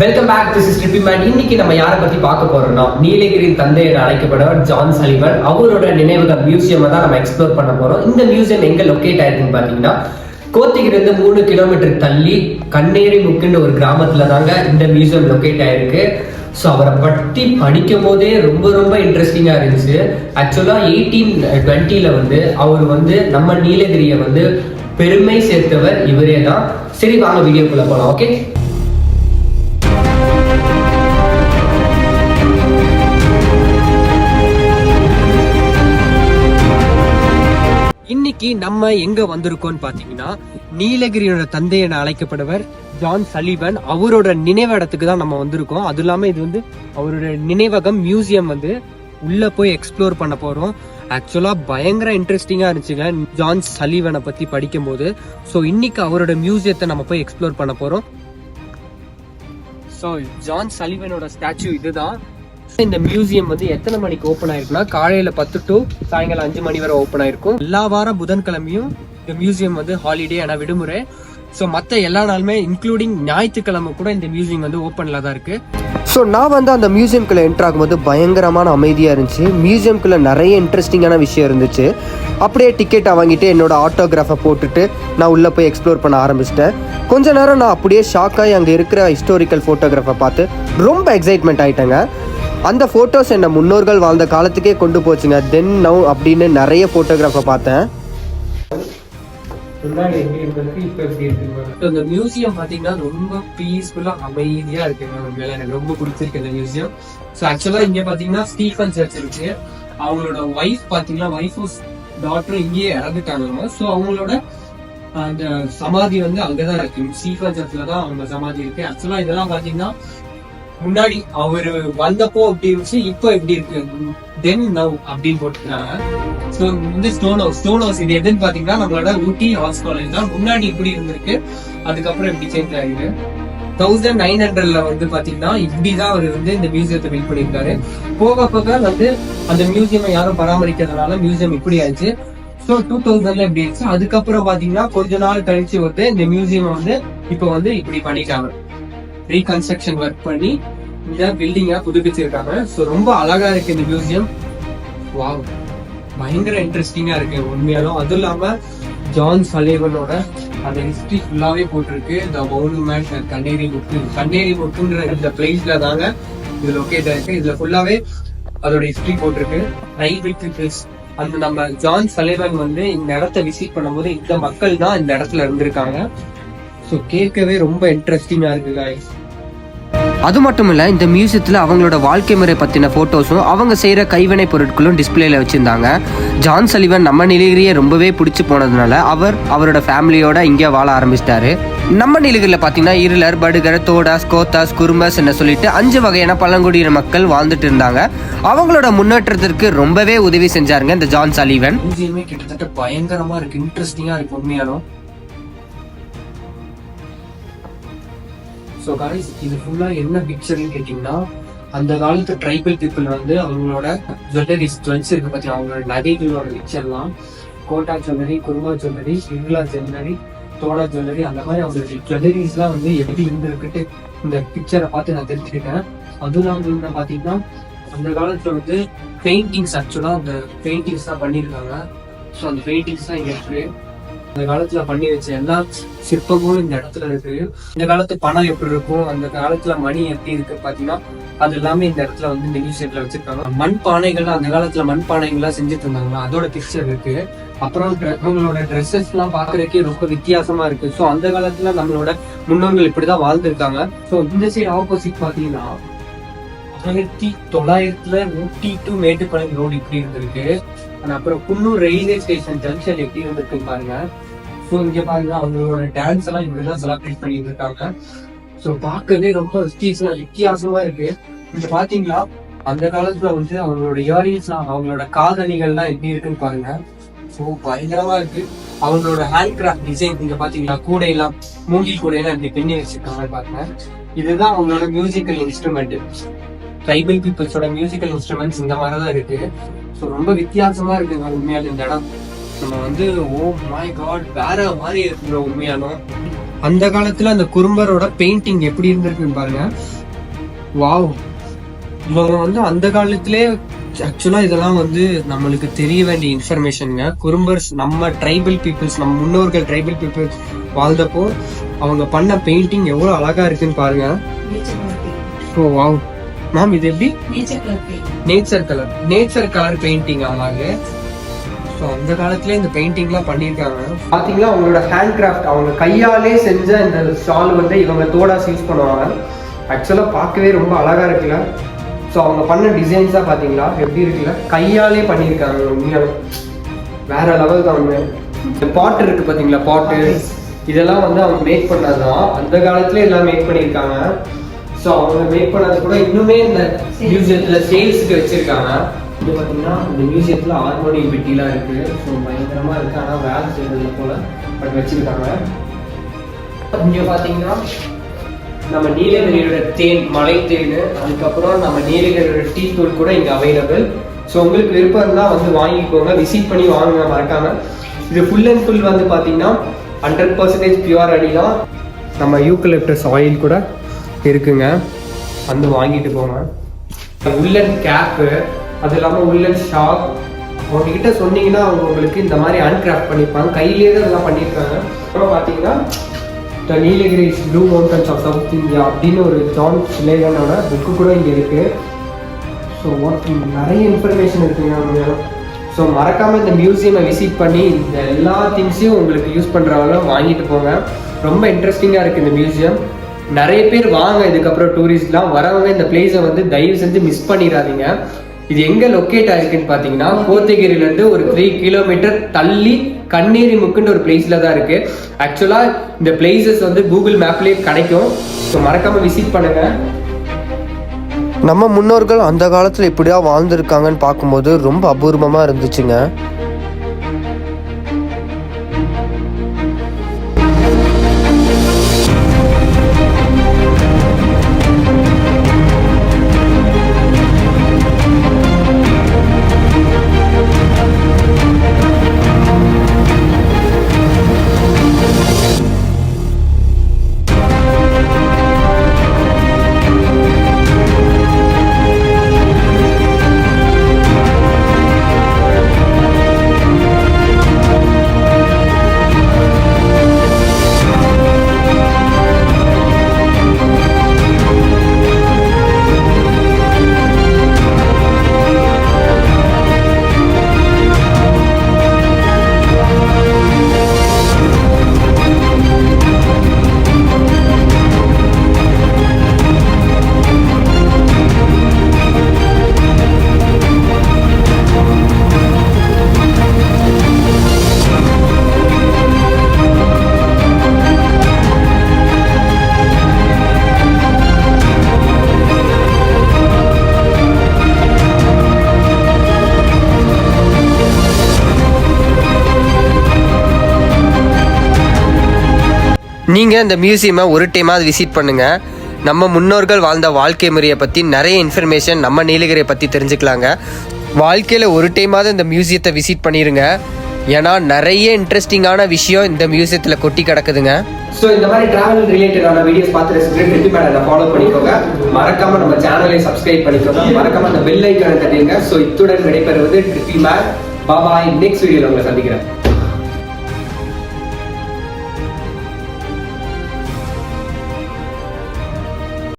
Welcome back this is trippy man இன்னைக்கு நம்ம யாரை பத்தி பார்க்க போறோம்னா நீலகிரி தந்தை என்று அழைக்கப்படுவர் ஜான் சலிவன் அவரோட நினைவக மியூசியம் தான் நம்ம எக்ஸ்ப்ளோர் பண்ண போறோம். இந்த மியூசியம் எங்க லொக்கேட் ஆயிருக்குன்னு பாத்தீங்கன்னா கோத்திகிருந்து மூணு கிலோமீட்டர் தள்ளி கண்ணேரி முக்குன்ற ஒரு கிராமத்துல தாங்க இந்த மியூசியம் லொக்கேட் ஆயிருக்கு. ஸோ அவரை பற்றி படிக்கும் போதே ரொம்ப ரொம்ப இன்ட்ரெஸ்டிங்காக இருந்துச்சு. ஆக்சுவலாக எயிட்டீன் டுவெண்ட்டியில் வந்து அவர் வந்து நம்ம நீலகிரியை வந்து பெருமை சேர்த்தவர் இவரே தான். சரி வாங்க வீடியோக்குள்ளே போகலாம் ஓகே இன்னைக்கு நம்ம எங்க வந்திருக்கோம்னு பாத்தீங்கன்னா நீலகிரியோட தந்தை என அழைக்கப்படுவர் ஜான் சலீவன் அவரோட நினைவிடத்துக்கு தான் நம்ம வந்திருக்கோம். அது இல்லாம இது வந்து அவரோட நினைவகம் மியூசியம் வந்து உள்ள போய் எக்ஸ்ப்ளோர் பண்ண போறோம். ஆக்சுவலா பயங்கர இன்ட்ரெஸ்டிங்கா இருந்துச்சுங்க ஜான் சலீவனை பத்தி படிக்கும்போது. ஸோ இன்னைக்கு அவரோட மியூசியத்தை நம்ம போய் எக்ஸ்ப்ளோர் பண்ண போறோம். ஸோ ஜான் சலிவனோட ஸ்டாச்சு இதுதான். இந்த மியூசியம் வந்து எத்தனை மணிக்கு ஓப்பன் ஆயிருக்குன்னா காலையில பத்து டு சாயங்காலம் அஞ்சு மணி வரை ஓப்பன் ஆயிருக்கும். எல்லா வாரம் புதன்கிழமையும் இந்த மியூசியம் வந்து ஹாலிடே ஆனா விடுமுறை. ஸோ மற்ற எல்லா நாளுமே இன்க்ளூடிங் ஞாயிற்றுக்கிழமை கூட இந்த மியூசியம் வந்து ஓப்பனில் தான் இருக்குது ஸோ நான் வந்து அந்த மியூசியம்குள்ளே என்ட்ரு ஆகும்போது பயங்கரமான அமைதியாக இருந்துச்சு. மியூசியம்குள்ளே நிறைய இன்ட்ரெஸ்டிங்கான விஷயம் இருந்துச்சு. அப்படியே டிக்கெட்டை வாங்கிட்டு என்னோட ஆட்டோகிராஃபை போட்டுட்டு நான் உள்ளே போய் எக்ஸ்ப்ளோர் பண்ண ஆரம்பிச்சிட்டேன். கொஞ்ச நேரம் நான் அப்படியே ஷாக் ஆகி அங்கே இருக்கிற ஹிஸ்டாரிக்கல் ஃபோட்டோகிராஃபை பார்த்து ரொம்ப எக்ஸைட்மெண்ட் ஆகிட்டேங்க அந்த ஃபோட்டோஸ் என்னை முன்னோர்கள் வாழ்ந்த காலத்துக்கே கொண்டு போச்சுங்க. தென் நவ் அப்படின்னு நிறைய ஃபோட்டோகிராஃபை பார்த்தேன். இருக்கு? இந்த மியூசியம் பாத்தீங்கன்னா ரொம்ப பீஸ்ஃபுல்லா அமைதியா இருக்குங்க உண்மையில எனக்கு ரொம்ப பிடிச்சிருக்கு இந்த மியூசியம் ஸோ ஆக்சுவலா இங்க பாத்தீங்கன்னா ஸ்டீஃபன் சர்ச் இருக்கு. அவங்களோட ஒய்ஃப் பாத்தீங்கன்னா ஒய்ஃபும் டாக்டரும் இங்கேயே இறந்துட்டாங்க ஸோ அவங்களோட அந்த சமாதி வந்து அங்கதான் இருக்கு. ஸ்டீஃபன் சர்ச்ல தான் அவங்க சமாதி இருக்கு. ஆக்சுவலா இதெல்லாம் பாத்தீங்கன்னா முன்னாடி அவரு வந்தப்போ அப்படி இருந்துச்சு இப்போ எப்படி இருக்கு? தென் நவ் அப்படின்னு போட்டுருக்காங்க. ஸோ வந்து ஸ்டோன் ஹவுஸ் ஸ்டோன் ஹவுஸ் இது எதுன்னு பாத்தீங்கன்னா நம்மளோட ஊட்டி ஹவுஸ் காலேஜ் தான். முன்னாடி இப்படி இருந்திருக்கு. அதுக்கப்புறம் இப்படி சேஞ்ச் ஆயிருக்கு. தௌசண்ட் நைன் ஹண்ட்ரட்ல வந்து பாத்தீங்கன்னா இப்படிதான் அவர் வந்து இந்த மியூசியத்தை பில்ட் பண்ணியிருக்காரு. போக போக வந்து அந்த மியூசியம் யாரும் பராமரிக்கிறதுனால மியூசியம் இப்படி ஆயிடுச்சு. ஸோ டூ தௌசண்ட்ல இப்படி ஆயிடுச்சு. அதுக்கப்புறம் பாத்தீங்கன்னா கொஞ்ச நாள் கழிச்சு வந்து இந்த மியூசியம் வந்து இப்போ வந்து இப்படி பண்ணிட்டாங்க. ரீகன்ஸ்ட்ரக்ஷன் ஒர்க் பண்ணி இந்த பில்டிங்கை புதுப்பிச்சிருக்காங்க. ஸோ ரொம்ப அழகா இருக்கு இந்த மியூசியம் வாவ் பயங்கர இன்ட்ரெஸ்டிங்கா இருக்கு உண்மையாலும். அதுவும் இல்லாம ஜான் சலேவனோட அந்த ஹிஸ்டரி ஃபுல்லாவே போட்டிருக்கு. த மவுனுமேண்ட் கண்ணேரி முக்கு கண்ணேரி முக்குன்ற இந்த பிளேஸ்ல தாங்க இது லொக்கேட் ஆயிருக்கு. இதுல ஃபுல்லாவே அதோட ஹிஸ்டரி போட்டிருக்கு. ரைபிள் பீப்புள்ஸ் அந்த நம்ம ஜான் சலேவன் வந்து இந்த இடத்த விசிட் பண்ணும்போது இந்த மக்கள் தான் இந்த இடத்துல இருந்திருக்காங்க. ஸோ கேட்கவே ரொம்ப இன்ட்ரெஸ்டிங்கா இருக்கு guys. அது மட்டும் இல்லை இந்த மியூசியத்தில் அவங்களோட வாழ்க்கை முறை பற்றின ஃபோட்டோஸும் அவங்க செய்கிற கைவினை பொருட்களும் டிஸ்பிளேல வச்சுருந்தாங்க. ஜான் சலிவன் நம்ம நீலகிரியை ரொம்பவே பிடிச்சி போனதுனால அவர் அவரோட ஃபேமிலியோட இங்கே வாழ ஆரம்பிச்சிட்டாரு. நம்ம நீலகிரியில் பார்த்தீங்கன்னா இருளர் படுகர் தோடாஸ் கோத்தாஸ் குறும்பஸ் என்ன சொல்லிட்டு அஞ்சு வகையான பழங்குடியின மக்கள் வாழ்ந்துட்டு இருந்தாங்க. அவங்களோட முன்னேற்றத்திற்கு ரொம்பவே உதவி செஞ்சாருங்க இந்த ஜான் சலிவன் கிட்டத்தட்ட பயங்கரமா இருக்கு. இன்ட்ரெஸ்டிங்கா இருக்கு உண்மையாலும். ஸோ காய்ஸ் இது ஃபுல்லாக என்ன பிக்சர்னு கேட்டிங்கன்னா அந்த காலத்து ட்ரைபல் பீப்புள் வந்து அவங்களோட ஜுவல்லரிஸ் ஜுவல்ஸ் இருக்கு பத்தி அவங்களோட நகைகளோட பிக்சர்லாம் Kota jewellery Kurumba jewellery Irula jewellery Toda jewellery அந்த மாதிரி அவங்களோட ஜுவல்லரிஸ்லாம் வந்து எப்படி இருந்துருக்குட்டு இந்த பிக்சரை பார்த்து நான் தெரிஞ்சுக்கிட்டேன். அதுவும் இல்லாமல் வந்து பார்த்தீங்கன்னா அந்த காலத்தில் வந்து பெயிண்டிங்ஸ் ஆக்சுவலாக அந்த பெயிண்டிங்ஸ் தான் பண்ணியிருக்காங்க. ஸோ அந்த பெயிண்டிங்ஸ் தான் இங்கே இருக்குது அந்த காலத்துல பண்ணி வச்ச எல்லா சிற்பங்களும் இந்த இடத்துல இருக்கு. இந்த காலத்து பணம் எப்படி இருக்கும்? அந்த காலத்துல மணி எப்படி இருக்கு பாத்தீங்கன்னா அது எல்லாமே இந்த இடத்துல வந்து இந்த மியூசியத்துல வச்சிருக்காங்க. மண் பானைகள் அந்த காலத்துல மண் பானைகள்லாம் செஞ்சுட்டு இருந்தாங்களா? அதோட பிக்சர் இருக்கு. அப்புறம் அவங்களோட ட்ரெஸ்ஸஸ் எல்லாம் பாக்குறதுக்கே ரொம்ப வித்தியாசமா இருக்கு. ஸோ அந்த காலத்துல நம்மளோட முன்னோர்கள் இப்படிதான் வாழ்ந்துருக்காங்க. ஸோ இந்த சைடு ஆப்போசிட் பாத்தீங்கன்னா ஆயிரத்தி தொள்ளாயிரத்துல ஊட்டி டு மேட்டுப்பாளையம் ரோடு இப்படி இருந்திருக்கு. அப்புறம் குன்னூர் ரயில்வே ஸ்டேஷன் ஜங்ஷன் எப்படி வந்துருக்கு பாருங்க. ஸோ இங்க பாருங்க அவங்களோட டான்ஸ் எல்லாம் இப்படிதான் செலிப்ரேட் பண்ணிட்டு இருக்காங்க. ஸோ பார்க்கவே ரொம்ப வித்தியாசமா வித்தியாசமா இருக்கு. இங்க பாத்தீங்களா? அந்த காலத்துல வந்து அவங்களோட இயரிங்ஸ்லாம் அவங்களோட காதணிகள்லாம் எப்படி இருக்குன்னு பாருங்க. ஸோ பயங்கரமா இருக்கு. அவங்களோட ஹேண்ட் கிராஃப்ட் டிசைன் நீங்க பாத்தீங்களா? கூடையெல்லாம் மூங்கில் கூடையெல்லாம் இப்படி பின்னி வச்சிருக்காங்க பாருங்க. இதுதான் அவங்களோட மியூசிக்கல் இன்ஸ்ட்ருமெண்ட் ட்ரைபல் பீப்புள்ஸோட மியூசிக்கல் இன்ஸ்ட்ருமெண்ட்ஸ் இந்த மாதிரி தான் இருக்கு. ஸோ ரொம்ப வித்தியாசமா இருக்குங்க உண்மையாலும் இந்த இடம். நம்ம வந்து ஓ மை காட் வேற மாதிரி இருக்குங்க உண்மையாலும். அந்த காலத்துல அந்த குறும்பரோட பெயிண்டிங் எப்படி இருந்திருக்குன்னு பாருங்க. வாவ் இவங்க வந்து அந்த காலத்திலே ஆக்சுவலா இதெல்லாம் வந்து நம்மளுக்கு தெரிய வேண்டிய இன்ஃபர்மேஷனுங்க குறும்பர்ஸ் நம்ம ட்ரைபல் பீப்புள்ஸ் நம்ம முன்னோர்கள் ட்ரைபல் பீப்புள்ஸ் வாழ்ந்தப்போ அவங்க பண்ண பெயிண்டிங் எவ்வளவு அழகா இருக்குன்னு பாருங்க. ஓ வாவ் மேம் இது எப்படி? Nature colour nature colour painting ஆமாங்க. ஸோ அந்த காலத்துல இந்த பெயிண்டிங்லாம் பண்ணியிருக்காங்க. பாத்தீங்களா அவங்களோட ஹேண்ட் கிராஃப்ட் அவங்க கையாலே செஞ்ச இந்த ஷால் வந்து இவங்க தோடாஸ் யூஸ் பண்ணுவாங்க. ஆக்சுவலாக பார்க்கவே ரொம்ப அழகா இருக்குல்ல. ஸோ அவங்க பண்ண டிசைன்ஸாக பார்த்தீங்களா எப்படி இருக்குல்ல? கையாலே பண்ணியிருக்காங்க உண்மையாவே வேற லெவல் தான் அவங்க இந்த பாட் இருக்கு பார்த்தீங்களா பாட்டு இதெல்லாம் வந்து அவங்க மேக் பண்ணதுதான். அந்த காலத்துல எல்லாம் மேக் பண்ணியிருக்காங்க. ஸோ அவங்க மேக் பண்ணது கூட இன்னுமே இந்த மியூசியத்தில் சேல்ஸுக்கு வச்சிருக்காங்க. இது பார்த்தீங்கன்னா இந்த மியூசியத்தில் ஹார்மோனியம் பெட்டிலாம் இருக்குது ஸோ பயங்கரமாக இருக்குது ஆனால் வேலை செய்யறதுல போல். பட் வச்சுருக்காங்க. இங்கே பார்த்தீங்கன்னா நம்ம நீலகிரியோட தேன் மலை தேன். அதுக்கப்புறம் நம்ம நீலகிரியோட டீ தூள் கூட இங்கே அவைலபிள் ஸோ உங்களுக்கு விருப்பம் இருந்தால் வந்து வாங்கிக்கோங்க. விசிட் பண்ணி வாங்குங்க மறக்காம. இது ஃபுல் அண்ட் ஃபுல் வந்து பார்த்தீங்கன்னா ஹண்ட்ரட் பர்சன்டேஜ் பியூர் அடி தான் நம்ம யூக்கலிப்டஸ் ஆயில் கூட இருக்குங்க. வந்து வாங்கிட்டு போங்க. உள்ளன் கேப்பு அது இல்லாமல் உள்ளன் ஷாப் அவங்ககிட்ட சொன்னீங்கன்னா அவங்க உங்களுக்கு இந்த மாதிரி அன்கிராஃப்ட் பண்ணியிருப்பாங்க கையிலேயே தான் இதெல்லாம் பண்ணியிருக்காங்க. அப்புறம் பார்த்தீங்கன்னா the Nilgiris blue mountains of south India அப்படின்னு ஒரு ஜான் சிலேகனோட புக்கு கூட இங்கே இருக்குது ஸோ நிறைய இன்ஃபர்மேஷன் இருக்குங்க ஸோ மறக்காமல் இந்த மியூசியமை விசிட் பண்ணி இந்த எல்லா திங்ஸையும் உங்களுக்கு யூஸ் பண்ணுறவங்க வாங்கிட்டு போங்க. ரொம்ப இன்ட்ரெஸ்டிங்காக இருக்குது இந்த மியூசியம் நிறைய பேர் வாங்க இதுக்கப்புறம் டூரிஸ்ட்லாம் வரவங்க இந்த பிளேஸை வந்து தயவு செஞ்சு மிஸ் பண்ணிடாதீங்க. இது எங்க லொக்கேட் ஆயிருக்குன்னு பாத்தீங்கன்னா கோத்தகிரில இருந்து ஒரு த்ரீ கிலோமீட்டர் தள்ளி கண்ணீரி முக்குன்ற ஒரு பிளேஸ்ல தான் இருக்கு. ஆக்சுவலா இந்த பிளேசஸ் வந்து கூகுள் மேப்லயே கிடைக்கும். ஸோ மறக்காம விசிட் பண்ணுங்க. நம்ம முன்னோர்கள் அந்த காலத்தில் இப்படியா வாழ்ந்திருக்காங்கன்னு பார்க்கும்போது ரொம்ப அபூர்வமாக இருந்துச்சுங்க. நீங்கள் இந்த மியூசியமை ஒரு டைமாவது விசிட் பண்ணுங்கள் நம்ம முன்னோர்கள் வாழ்ந்த வாழ்க்கை முறையை பற்றி நிறைய இன்ஃபர்மேஷன் நம்ம நீலகிரியை பற்றி தெரிஞ்சுக்கலாங்க. வாழ்க்கையில் ஒரு டைமாவது இந்த மியூசியத்தை விசிட் பண்ணிடுங்க ஏன்னா நிறைய இன்ட்ரெஸ்டிங்கான விஷயம் இந்த மியூசியத்தில் கொட்டி கிடக்குதுங்க. ஸோ இந்த மாதிரி டிராவல் ரிலேட்டடான வீடியோஸ் பார்த்து ரசிக்கிறேன் ரெண்டு பேரை ஃபாலோ பண்ணிக்கோங்க. மறக்காம நம்ம சேனலை சப்ஸ்கிரைப் பண்ணிக்கோங்க. மறக்காம அந்த பெல் ஐக்கான தட்டிங்க ஸோ இத்துடன் விடைபெறுவது ட்ரிப்பி மேக் பாபாய் நெக்ஸ்ட் வீடியோவில் உங்களை சந்திக்கிறேன்.